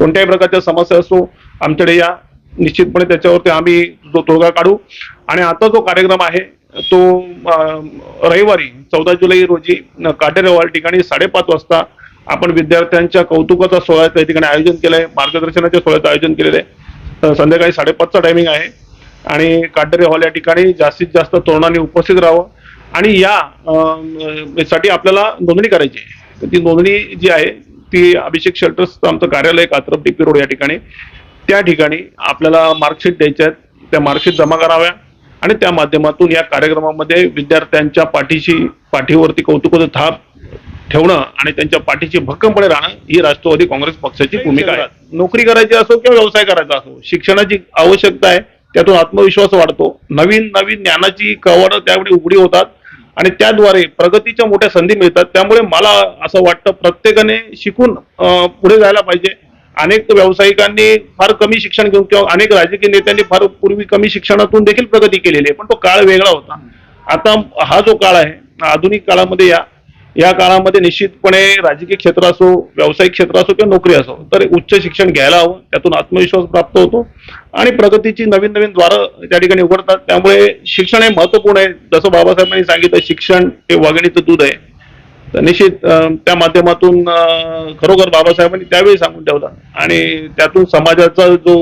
कोणत्याही प्रकारच्या समस्या असो आमच्याकडे या. निश्चितपणे त्याच्यावरती आम्ही जो तोडगा काढू. आणि आता जो कार्यक्रम आहे तो रविवारी चौदा जुलै रोजी काटेरेवाल काटेरे हॉल ठिकाणी साडेपाच वाजता आपण विद्यार्थ्यांच्या कौतुकाचा सोहळा त्या ठिकाणी आयोजन केलं आहे मार्गदर्शनाच्या सोहळ्याचं आयोजन केलेलं आहे. संध्याकाळी साडेपाचचा टायमिंग आहे. आणि काटेरे हॉल या ठिकाणी जास्तीत जास्त तरुणांनी उपस्थित राहावं. आणि या साठी आपल्याला नोंदणी करायची आहे. ती नोंदणी जी आहे ती अभिषेक शेल्टर्स आमचं कार्यालय कात्रप टिपी रोड या ठिकाणी. त्या ठिकाणी आपल्याला मार्कशीट द्यायच्या आहेत. त्या मार्कशीट जमा कराव्या आणि त्या माध्यमातून या कार्यक्रमामध्ये विद्यार्थ्यांच्या पाठीशी पाठीवरती कौतुकाचं थाप ठेवणं आणि त्यांच्या पाठीशी भक्कमपणे राहणं ही राष्ट्रवादी काँग्रेस पक्षाची भूमिका आहे. नोकरी करायची असो किंवा व्यवसाय करायचा असो शिक्षणाची आवश्यकता आहे त्यातून आत्मविश्वास वाढतो. नवीन नवीन ज्ञानाची कवाडं त्यावेळी उघडी होतात. आणि त्याद्वारे प्रगतीच्या मोठ्या संधी मिळतात. त्यामुळे मला असं वाटतं प्रत्येकाने शिकून पुढे जायला पाहिजे. अनेक व्यावसायिकांनी फार कमी शिक्षण घेऊन किंवा अनेक राजकीय नेत्यांनी फार पूर्वी कमी शिक्षणातून देखील प्रगती केलेली आहे. पण तो काळ वेगळा होता. आता हा जो काळ आहे आधुनिक काळामध्ये या या काळामध्ये निश्चितपणे राजकीय क्षेत्र असो व्यावसायिक क्षेत्र असो किंवा नोकरी असो तर उच्च शिक्षण घ्यायला हवं त्यातून आत्मविश्वास प्राप्त होतो आणि प्रगतीची नवीन नवीन द्वारं त्या ठिकाणी उघडतात. त्यामुळे शिक्षण हे महत्त्वपूर्ण आहे. जसं बाबासाहेबांनी सांगितलं शिक्षण हे वागणीचं दूध आहे. तर निश्चित त्या माध्यमातून खरोखर बाबासाहेबांनी त्यावेळी सांगून ठेवला. आणि त्यातून समाजाचा जो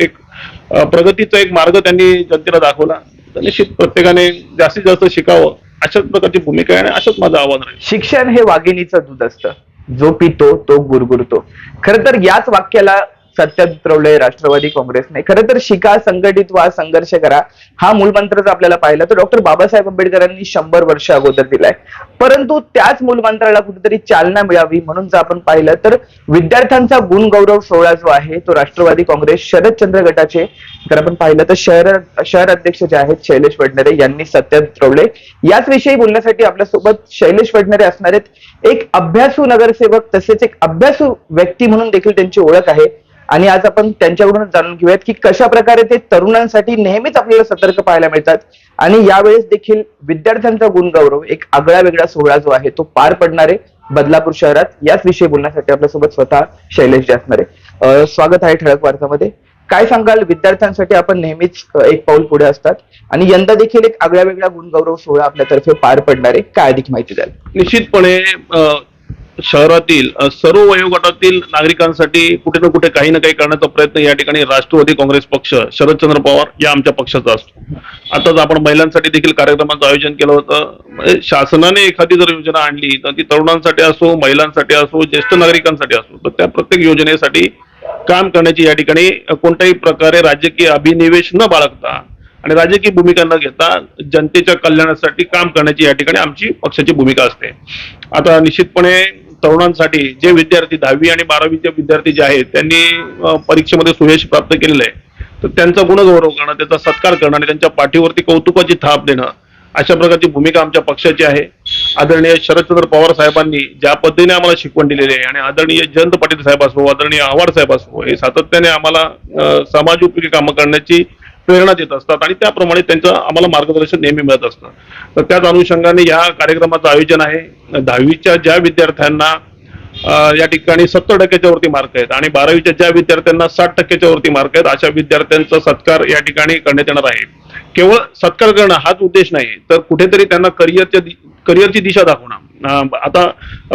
एक प्रगतीचा एक मार्ग त्यांनी जनतेला दाखवला. तर निश्चित प्रत्येकाने जास्तीत जास्त शिकावं. अशाच प्रकारची भूमिका आहे आणि असंच माझं आव्हान राहील. शिक्षण हे वाघिणीचं दूध असतं. जो पितो तो गुरगुरतो. खर तर याच वाक्याला सत्यात उतरवलंय राष्ट्रवादी काँग्रेसने. खरं तर शिका संघटित व्हा संघर्ष करा हा मूलमंत्र जर आपल्याला पाहिला तर डॉक्टर बाबासाहेब आंबेडकरांनी शंभर वर्ष अगोदर दिलाय. परंतु त्याच मूलमंत्राला कुठेतरी चालना मिळावी म्हणून जर आपण पाहिलं तर विद्यार्थ्यांचा गुणगौरव सोहळा जो आहे तो राष्ट्रवादी काँग्रेस शरदचंद्र गटाचे. जर आपण पाहिलं तर शहर शहर अध्यक्ष जे आहेत शैलेश वडनेरे यांनी सत्यात उतरवले याच विषयी बोलण्यासाठी आपल्यासोबत शैलेश वडनेरे असणार आहेत. एक अभ्यासू नगरसेवक तसेच एक अभ्यासू व्यक्ती म्हणून देखील त्यांची ओळख आहे. आणि आज आपण त्यांच्याकडून जाणून घेऊयात की कशा प्रकारे ते तरुणांसाठी नेहमीच आपल्याला सतर्क पाहायला मिळतात. आणि यावेळेस देखील विद्यार्थ्यांचा गुणगौरव एक आगळा वेगळा सोहळा जो आहे तो पार पडणारे बदलापूर शहरात. याच विषयी बोलण्यासाठी आपल्यासोबत स्वतः शैलेश जे असणार आहे स्वागत आहे ठळक वार्तामध्ये. काय सांगाल? विद्यार्थ्यांसाठी आपण नेहमीच एक पाऊल पुढे असतात. आणि यंदा देखील एक आगळ्या वेगळा गुणगौरव सोहळा आपल्यातर्फे पार पडणार आहे. काय अधिक माहिती द्याल? निश्चितपणे शहरातील सर्व वयोगटातील नागरिकांसाठी कुठे ना कुठे काही ना काही करण्याचा प्रयत्न या ठिकाणी राष्ट्रवादी काँग्रेस पक्ष शरदचंद्र पवार या आमच्या पक्षाचा असतो. आताच आपण महिलांसाठी देखील कार्यक्रमाचं आयोजन केलं होतं. म्हणजे शासनाने एखादी जर योजना आणली तर ती तरुणांसाठी असो महिलांसाठी असो ज्येष्ठ नागरिकांसाठी असो तर त्या प्रत्येक योजनेसाठी काम करण्याची या ठिकाणी कोणत्याही प्रकारे राजकीय अभिनिवेश न बाळगता आणि राजकीय भूमिका न घेता जनतेच्या कल्याणासाठी काम करण्याची या ठिकाणी आमची पक्षाची भूमिका असते. आता निश्चितपणे तरुणांसाठी जे विद्यार्थी दहावी आणि बारावीचे विद्यार्थी जे आहेत त्यांनी परीक्षेमध्ये सुयश प्राप्त केलेलं आहे. तर त्यांचा गुणगौरव करणं त्याचा सत्कार करणं आणि त्यांच्या पाठीवरती कौतुकाची थाप देणं अशा प्रकारची भूमिका आमच्या पक्षाची आहे. आदरणीय शरदचंद्र पवार साहेबांनी ज्या पद्धतीने आम्हाला शिकवण दिलेली आहे आणि आदरणीय जयंत पाटील साहेब असो आदरणीय आव्हाड साहेब असो हे सातत्याने आम्हाला समाज उपयोगी कामं करण्याची प्रेरणा देत असतात आणि त्याप्रमाणे त्यांचं आम्हाला मार्गदर्शन नेहमी मिळत असतं. तर त्याच अनुषंगाने या कार्यक्रमाचं आयोजन आहे. दहावीच्या ज्या विद्यार्थ्यांना या ठिकाणी सत्तर टक्क्याच्या वरती मार्क आहेत आणि बारावीच्या ज्या विद्यार्थ्यांना साठ टक्क्याच्या वरती मार्क आहेत अशा विद्यार्थ्यांचा सत्कार या ठिकाणी करण्यात येणार आहे. केवळ सत्कार करणं हाच उद्देश नाही तर कुठेतरी त्यांना करिअरच्या करिअरची दिशा दाखवणं. आता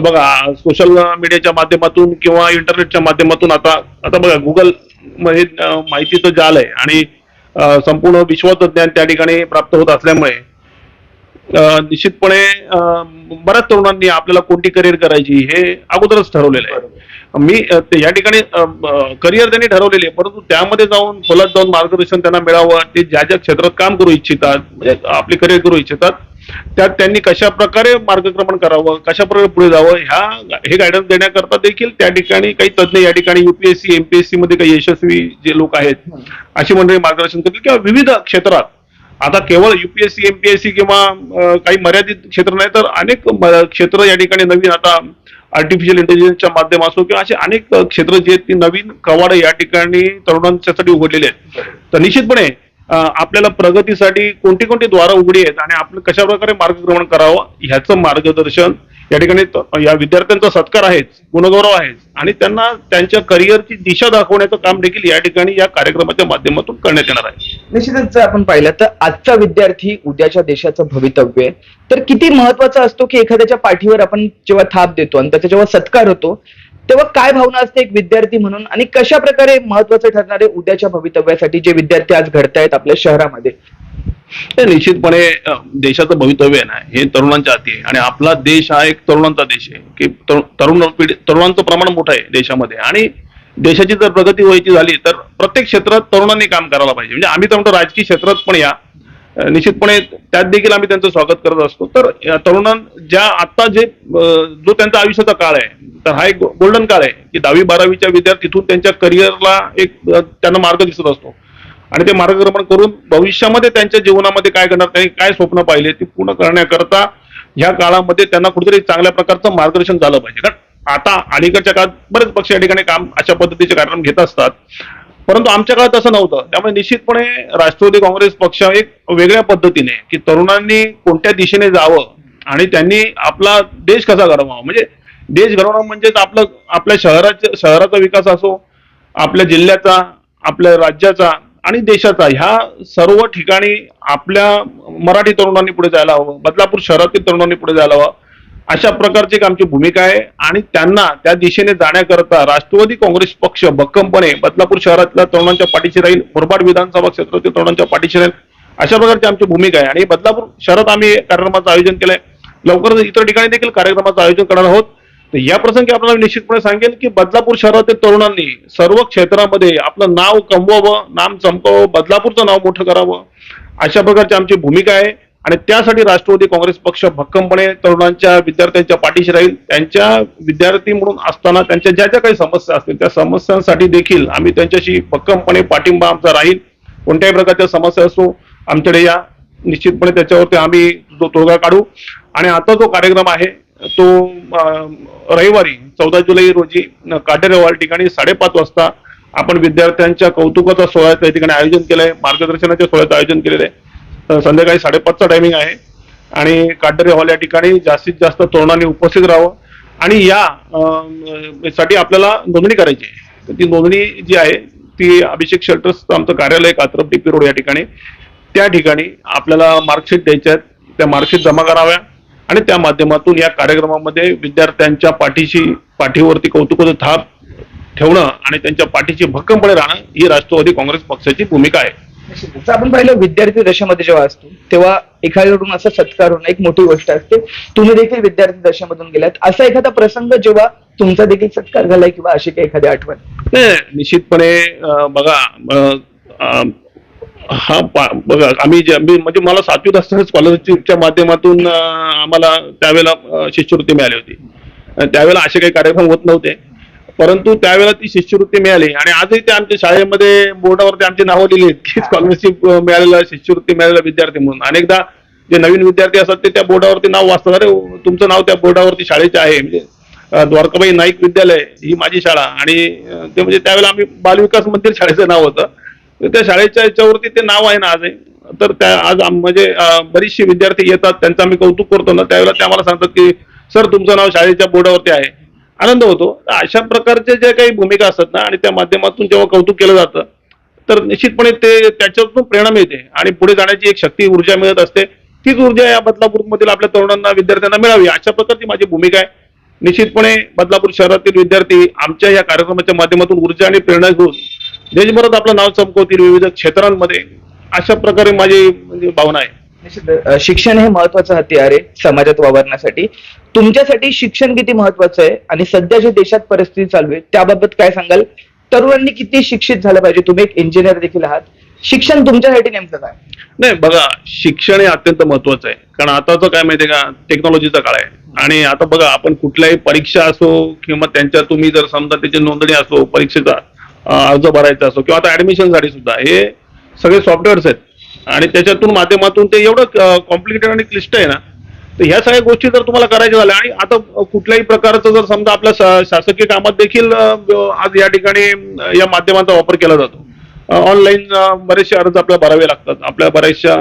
बघा सोशल मीडियाच्या माध्यमातून किंवा इंटरनेटच्या माध्यमातून आता आता बघा गुगलमध्ये माहितीचं जाल आहे आणि संपूर्ण विश्वाचं ज्ञान त्या ठिकाणी प्राप्त होत असल्यामुळे निश्चितपणे बऱ्याच तरुणांनी आपल्याला कोणती करिअर करायची हे अगोदरच ठरवलेलं आहे. मी या ठिकाणी करिअर त्यांनी ठरवलेली आहे परंतु त्यामध्ये जाऊन खोलात जाऊन मार्गदर्शन त्यांना मिळावं ते ज्या ज्या क्षेत्रात काम करू इच्छितात म्हणजे आपले करिअर करू इच्छितात त्यात त्यांनी कशा प्रकारे मार्गक्रमण करावं कशा प्रकारे पुढे जावं ह्या हे गायडन्स देण्याकरता देखील त्या ठिकाणी काही तज्ज्ञ या ठिकाणी युपीएससी एमपीएससी मध्ये काही यशस्वी जे लोक आहेत अशी मंडळी मार्गदर्शन करतील किंवा विविध क्षेत्रात आता केवळ युपीएससी एमपीएससी किंवा काही मर्यादित क्षेत्र नाही तर अनेक क्षेत्र या ठिकाणी नवीन आता आर्टिफिशियल इंटेलिजन्सच्या माध्यम असो किंवा असे अनेक क्षेत्र जे आहेत ती नवीन कवाडं या ठिकाणी तरुणांच्यासाठी उघडलेली आहेत. तर निश्चितपणे आपल्याला प्रगतीसाठी कोणती कोणती द्वारं उघडी आहेत आणि आपलं कशा प्रकारे मार्गक्रमण करावं ह्याचं मार्गदर्शन या ठिकाणी या विद्यार्थ्यांचा सत्कार आहेच गुणगौरव आहेच आणि त्यांना त्यांच्या करिअरची दिशा दाखवण्याचं काम देखील या ठिकाणी या कार्यक्रमाच्या माध्यमातून करण्यात येणार आहे. निश्चितच जर आपण पाहिलं तर आजचा विद्यार्थी उद्याच्या देशाचं भवितव्य आहे. तर किती महत्त्वाचा असतो की एखाद्याच्या पाठीवर आपण जेव्हा थाप देतो आणि त्याचा जेव्हा सत्कार होतो तेव्हा काय भावना असते एक विद्यार्थी म्हणून? आणि कशा प्रकारे महत्त्वाचे ठरणारे उद्याच्या भवितव्यासाठी जे विद्यार्थी आज घडतायत आपल्या शहरामध्ये? हे निश्चितपणे देशाचं भवितव्य आहे ना हे तरुणांच्या हाती आहे. आणि आपला देश हा एक तरुणांचा देश आहे. की तरु- तरुण पिढी तरुणांचं प्रमाण मोठं आहे देशामध्ये. आणि देशाची जर प्रगती व्हायची झाली तर प्रत्येक क्षेत्रात तरुणांनी काम करायला पाहिजे. म्हणजे आम्ही तर म्हणतो राजकीय क्षेत्रात पण या. निश्चितपणे त्यात देखील आम्ही त्यांचं स्वागत करत असतो. तर तरुणां ज्या आता जे जो त्यांचा आयुष्याचा काळ आहे तर हा एक गोल्डन काळ आहे की दहावी बारावीच्या विद्यार्थीतून त्यांच्या करिअरला एक त्यांना मार्ग दिसत असतो. आणि ते मार्गक्रमण करून भविष्यामध्ये त्यांच्या जीवनामध्ये काय करणार त्यांनी काय स्वप्न पाहिले ते पूर्ण करण्याकरता ह्या काळामध्ये त्यांना कुठेतरी चांगल्या प्रकारचं मार्गदर्शन झालं पाहिजे. कारण आता अलीकडच्या काळात बरेच पक्ष या ठिकाणी काम अशा पद्धतीचे कार्यक्रम घेत असतात. परंतु आमच्या काळात तसं नव्हतं. त्यामुळे निश्चितपणे राष्ट्रवादी काँग्रेस पक्ष एक वेगळ्या पद्धतीने की तरुणांनी कोणत्या दिशेने जावं आणि त्यांनी आपला देश कसा घडवावा. म्हणजे देश घडवणं म्हणजेच आपलं आपल्या शहराच्या शहराचा विकास असो आपल्या जिल्ह्याचा आपल्या राज्याचा आणि देशाचा ह्या सर्व ठिकाणी आपल्या मराठी तरुणांनी पुढे जायला हवं. बदलापूर शहरातील तरुणांनी पुढे जायला हवं. अशा प्रकारची एक आमची भूमिका आहे. आणि त्यांना त्या दिशेने जाण्याकरता राष्ट्रवादी काँग्रेस पक्ष भक्कमपणे बदलापूर शहरातल्या तरुणांच्या पाठीशी राहील मुरबाड विधानसभा क्षेत्रातील तरुणांच्या पाठीशी राहील अशा प्रकारची आमची भूमिका आहे. आणि बदलापूर शहरात आम्ही कार्यक्रमाचं आयोजन केलंय. लवकरच इतर ठिकाणी देखील कार्यक्रमाचं आयोजन करणार आहोत. तर या प्रसंगी आपल्याला निश्चितपणे सांगेल की बदलापूर शहरातील तरुणांनी सर्व क्षेत्रामध्ये आपलं नाव कमवावं नाम चमकावं बदलापूरचं नाव मोठं करावं अशा प्रकारची आमची भूमिका आहे. आणि त्यासाठी राष्ट्रवादी काँग्रेस पक्ष भक्कमपणे तरुणांच्या विद्यार्थ्यांच्या पाठीशी राहील. त्यांच्या विद्यार्थी म्हणून असताना त्यांच्या ज्या ज्या काही समस्या असतील त्या समस्यांसाठी देखील आम्ही त्यांच्याशी भक्कमपणे पाठिंबा आमचा राहील. कोणत्याही प्रकारच्या समस्या असो आमच्याकडे या. निश्चितपणे त्याच्यावरती आम्ही जो तोडगा काढू. आणि आता जो कार्यक्रम आहे तो रविवारी चौदा जुलै रोजी काटेरेवाल ठिकाणी साडेपाच वाजता आपण विद्यार्थ्यांच्या कौतुकाचा सोहळा त्या ठिकाणी आयोजन केलंय. मार्गदर्शनाच्या सोहळ्याचं आयोजन केलेलं आहे. संध्याकाळी साडेपाचचा टायमिंग आहे. आणि काटदरे हॉल या ठिकाणी जास्तीत जास्त तरुणांनी उपस्थित राहावं. आणि या साठी आपल्याला नोंदणी करायची आहे. तर ती नोंदणी जी आहे ती अभिषेक शेल्टर्स आमचं कार्यालय कात्रप डीपी रोड या ठिकाणी. त्या ठिकाणी आपल्याला मार्कशीट द्यायच्या आहेत. त्या मार्कशीट जमा कराव्या. आणि त्या माध्यमातून या कार्यक्रमामध्ये विद्यार्थ्यांच्या पाठीशी पाठीवरती कौतुकाचं थाप ठेवणं आणि त्यांच्या पाठीशी भक्कमपणे राहणं ही राष्ट्रवादी काँग्रेस पक्षाची भूमिका आहे. जसं आपण पाहिलं विद्यार्थी दशेमध्ये जेव्हा असतो तेव्हा एखाद्याकडून असा सत्कार होणं एक मोठी गोष्ट असते. तुम्ही देखील विद्यार्थी दशेमधून गेलात. असा एखादा प्रसंग जेव्हा तुमचा देखील सत्कार झालाय किंवा अशी काही एखादी आठवण? निश्चितपणे बघा हा बघा आम्ही जे म्हणजे मला सातवीत असताना स्कॉलरशिपच्या माध्यमातून आम्हाला त्यावेळेला शिष्यवृत्ती मिळाली होती. त्यावेळेला असे काही कार्यक्रम होत नव्हते. परंतु त्यावेळेला ती शिष्यवृत्ती मिळाली. आणि आजही ते आमच्या शाळेमध्ये बोर्डावरती आमची नावं लिहिली की स्कॉलरशिप मिळालेला शिष्यवृत्ती मिळालेला विद्यार्थी म्हणून. अनेकदा जे नवीन विद्यार्थी असतात ते त्या बोर्डावरती नाव वाचतात. अरे तुमचं नाव त्या बोर्डावरती शाळेचे आहे. म्हणजे द्वारकाबाई नाईक विद्यालय ही माझी शाळा. आणि ते म्हणजे त्यावेळेला आम्ही बालविकास मंदिर शाळेचं नाव होतं. त्या शाळेच्या याच्यावरती ते नाव आहे ना आजही. तर त्या आज म्हणजे बरीचशी विद्यार्थी येतात. त्यांचं आम्ही कौतुक करतो ना. त्यावेळेला ते आम्हाला सांगतात की सर तुमचं नाव शाळेच्या बोर्डावरती आहे. आनंद होतो. अशा प्रकारच्या ज्या काही भूमिका असतात ना आणि त्या माध्यमातून जेव्हा कौतुक केलं जातं तर निश्चितपणे ते त्याच्यातून प्रेरणा मिळते आणि पुढे जाण्याची एक शक्ती ऊर्जा मिळत असते. तीच ऊर्जा या बदलापूरमधील आपल्या तरुणांना विद्यार्थ्यांना मिळावी अशा प्रकारची माझी भूमिका आहे. निश्चितपणे बदलापूर शहरातील विद्यार्थी आमच्या या कार्यक्रमाच्या माध्यमातून ऊर्जा आणि प्रेरणा घेऊन देशभरात आपलं नाव चमकवतील विविध क्षेत्रांमध्ये अशा प्रकारे माझी म्हणजे भावना आहे. शिक्षण हे महत्वाचं हत्यार आहे समाजात वावरण्यासाठी. तुमच्यासाठी शिक्षण किती महत्वाचं आहे? आणि सध्या जी देशात परिस्थिती चालू आहे त्याबाबत काय सांगाल? तरुणांनी किती शिक्षित झालं पाहिजे? तुम्ही एक इंजिनियर देखील आहात. शिक्षण तुमच्यासाठी नेमकं काय? नाही बघा शिक्षण हे अत्यंत महत्वाचं आहे. कारण आताचं काय माहितीये का? टेक्नॉलॉजीचा काळ आहे. आणि आता बघा आपण कुठल्याही परीक्षा असो किंवा त्यांच्या तुम्ही जर समजा त्याची नोंदणी असो परीक्षेचा अर्ज भरायचा असो किंवा आता ऍडमिशनसाठी सुद्धा हे सगळे सॉफ्टवेअर्स आहेत. आणि त्याच्यातून माध्यमातून ते एवढं कॉम्प्लिकेटेड आणि क्लिष्ट आहे ना तर ह्या सगळ्या गोष्टी जर तुम्हाला करायच्या झाल्या आणि आता कुठल्याही प्रकारचं जर समजा आपल्या शासकीय कामात देखील आज या ठिकाणी या माध्यमाचा वापर केला जातो. ऑनलाईन बरेचसे अर्ज आपल्याला भरावे लागतात आपल्या बऱ्याचशा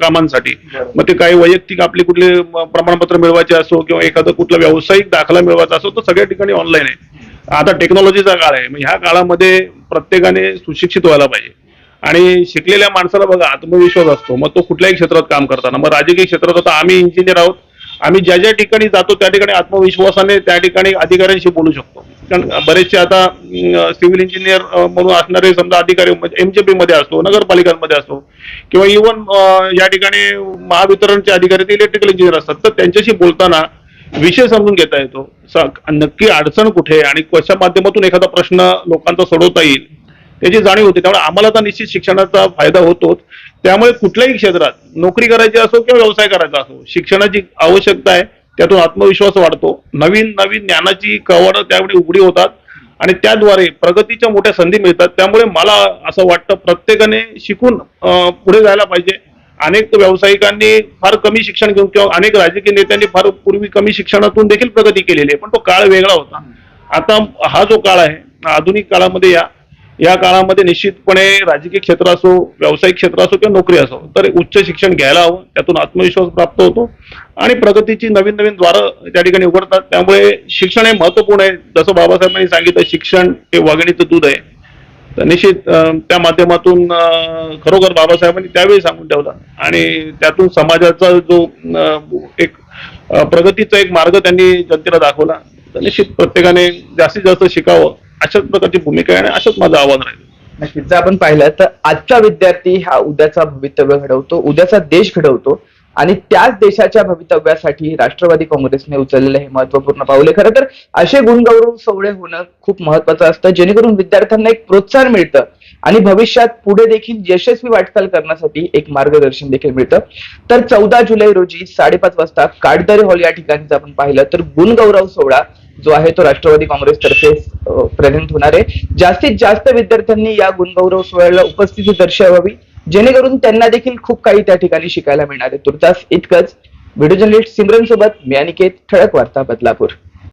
कामांसाठी. मग ते काही वैयक्तिक आपले कुठले प्रमाणपत्र मिळवायचे असो किंवा एखादं कुठला व्यावसायिक दाखला मिळवायचा असो तर सगळ्या ठिकाणी ऑनलाईन आहे. आता टेक्नॉलॉजीचा काळ आहे. मग ह्या काळामध्ये प्रत्येकाने सुशिक्षित व्हायला पाहिजे. आणि शिकलेल्या माणसाला बघा आत्मविश्वास असतो. मग तो कुठल्याही क्षेत्रात काम करताना. मग राजकीय क्षेत्रात आता आम्ही इंजिनियर आहोत. आम्ही ज्या ज्या ठिकाणी जातो त्या ठिकाणी आत्मविश्वासाने त्या ठिकाणी अधिकाऱ्यांशी बोलू शकतो. कारण बरेचसे आता सिव्हिल इंजिनियर म्हणून असणारे समजा अधिकारी म्हणजे एमजेपी मध्ये असतो नगरपालिकांमध्ये असतो. किंवा इव्हन या ठिकाणी महावितरणचे अधिकारी ते इलेक्ट्रिकल इंजिनियर असतात. तर त्यांच्याशी बोलताना विषय समजून घेता येतो. नक्की अडचण कुठे आहे आणि कशा माध्यमातून एखादा प्रश्न लोकांचा सोडवता येईल त्याची जाणीव होते. त्यामुळे आम्हाला तर निश्चित शिक्षणाचा फायदा होतोच. त्यामुळे कुठल्याही क्षेत्रात नोकरी करायची असो किंवा व्यवसाय करायचा असो शिक्षणाची आवश्यकता आहे. त्यातून आत्मविश्वास वाढतो. नवीन नवीन ज्ञानाची कवाडं त्यावेळी उघडी होतात. आणि त्याद्वारे प्रगतीच्या मोठ्या संधी मिळतात. त्यामुळे मला असं वाटतं प्रत्येकाने शिकून पुढे जायला पाहिजे. अनेक व्यावसायिकांनी फार कमी शिक्षण घेऊन किंवा अनेक राजकीय नेत्यांनी फार पूर्वी कमी शिक्षणातून देखील प्रगती केलेली आहे. पण तो काळ वेगळा होता. आता हा जो काळ आहे आधुनिक काळामध्ये या या काळामध्ये निश्चितपणे राजकीय क्षेत्र असो व्यावसायिक क्षेत्र असो किंवा नोकरी असो तर उच्च शिक्षण घ्यायला हवं त्यातून आत्मविश्वास प्राप्त होतो आणि प्रगतीची नवीन नवीन द्वारं त्या ठिकाणी उघडतात. त्यामुळे शिक्षण हे महत्त्वपूर्ण आहे. जसं बाबासाहेबांनी सांगितलं शिक्षण हे वागणीचं दूध आहे. तर निश्चित त्या माध्यमातून खरोखर बाबासाहेबांनी त्यावेळी सांगून ठेवला. आणि त्यातून समाजाचा जो एक प्रगतीचा एक मार्ग त्यांनी जनतेला दाखवला. तर निश्चित प्रत्येकाने जास्तीत जास्त शिकावं अशाच प्रकारची भूमिका आहे आणि असंच माझं आव्हान राहील. नक्कीच. जर आपण पाहिलं तर आजचा विद्यार्थी हा उद्याचा भवितव्य घडवतो उद्याचा देश घडवतो आणि त्याच देशाच्या भवितव्यासाठी राष्ट्रवादी काँग्रेसने उचललेलं हे महत्त्वपूर्ण पाऊल आहे. खरं तर असे गुणगौरव सोहळे होणं खूप महत्वाचं असतं. जेणेकरून विद्यार्थ्यांना एक प्रोत्साहन मिळतं. आणि भविष्यात पुढे देखील यशस्वी वाटचाल करण्यासाठी एक मार्गदर्शन देखील मिळतं. तर चौदा जुलै रोजी साडेपाच वाजता काडदरे हॉल या ठिकाणी आपण पाहिलं तर गुणगौरव सोहळा जो आहे तो राष्ट्रवादी काँग्रेसतर्फे प्रेझेंट होणार आहे. जास्तीत जास्त विद्यार्थ्यांनी या गुणगौरव सोहळ्याला उपस्थिती दर्शवावी जेणेकरून त्यांना देखील खूप काही त्या ठिकाणी शिकायला मिळणार आहे. तुर्तास इतकंच. व्हिडिओ जर्नलिस्ट सिमरन सोबत मी अनिकेत ठळक वार्ता बदलापूर.